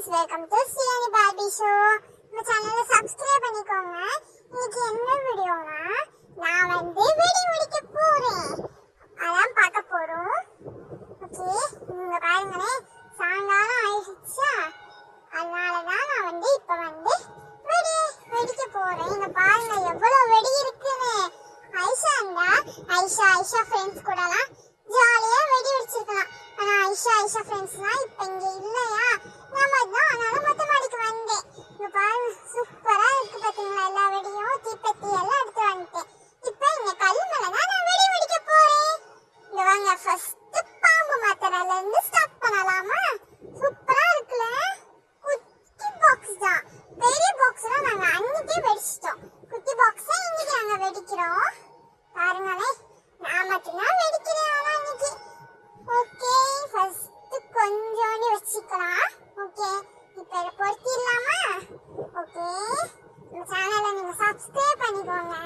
Friends welcome to Srirani Barbie show நம்ம சேனலை subscribe பண்ணிக்கோங்க. இன்னைக்கு என்ன வீடியோனா நான் வந்து வெடி முடிக்க போறேன். அதான் பார்க்க போறோம். ஓகே நீங்க பாருங்களே சாயங்காலம் ஆயிடுச்சா? அதனால தான் நான் வந்து இப்போ வந்து வெடி வெடிக்க போறேன். இங்க பாருங்க எவ்வளவு வெடி இருக்குன்னு. ஐஷா இருந்தா ஐஷா ஐஷா ஃப்ரெண்ட்ஸ் கூடலாம் ஜாலியா வெடி வெடிச்சிருக்கலாம். ஆனா ஐஷா ஐஷா ஃப்ரெண்ட்ஸ்லாம் இப்போ இங்க இல்லையா? வெடிக்கிறோம் பாருங்களே நான் மட்டும்தான் வெடிக்கிறேன் ஆனா இன்னைக்கு. ஓகே ஃபர்ஸ்ட் கொஞ்சோண்டு வச்சுக்கலாம். ஓகே இப்போ இதை பொருத்திடலாமா ஓகே இந்த சேனலை நீங்கள் சப்ஸ்கிரைப் பண்ணிக்கோங்க.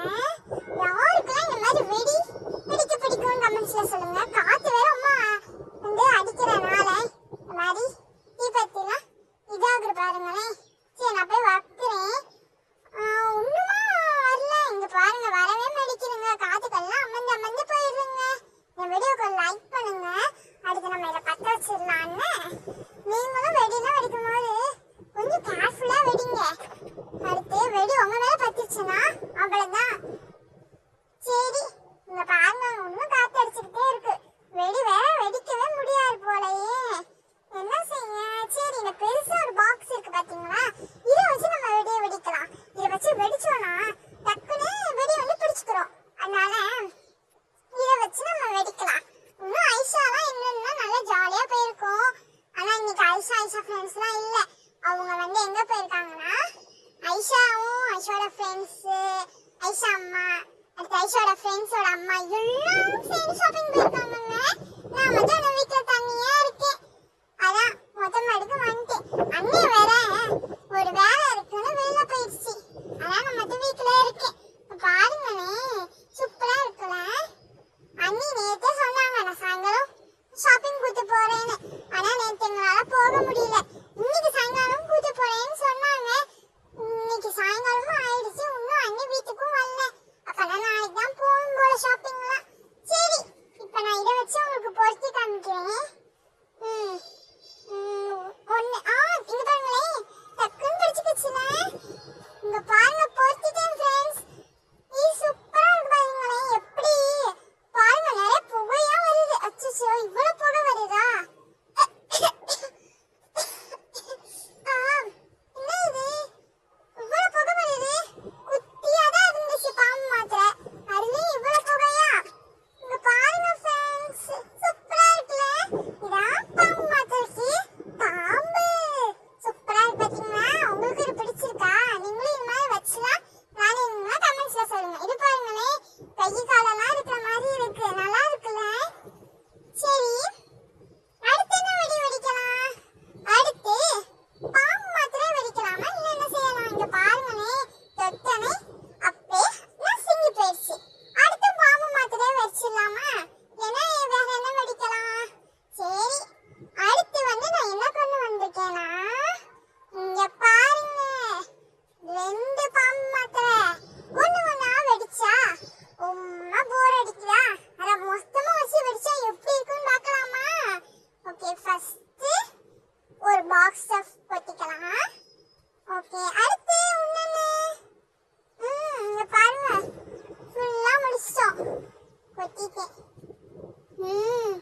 அதனால இதை வச்சு நம்ம வெடிக்கலாம். இன்னும் ஐஷாலாம் என்னன்னா நல்லா ஜாலியா போயிருக்கோம். ஆனா இன்னைக்கு ஐஷா ஐஷா ஃப்ரெண்ட்ஸ்லாம் இல்ல. அவங்க வந்து எங்க போயிருக்காங்கன்னா ஐஷாவும் ஐஷோட ஃப்ரெண்ட்ஸ் ஐஷா அம்மா அடுத்து ஐஷோட ஃப்ரெண்ட்ஸோட அம்மா எல்லாரும் சேர்ந்து ஷாப்பிங் போயிருக்காங்க நான் மட்டும் அந்த வீட்டுல தனியா இருக்கேன். அதான் மொத்தம் மாடிக்கு வந்துட்டேன். அண்ணன் வேற ஒரு апреля 嗯。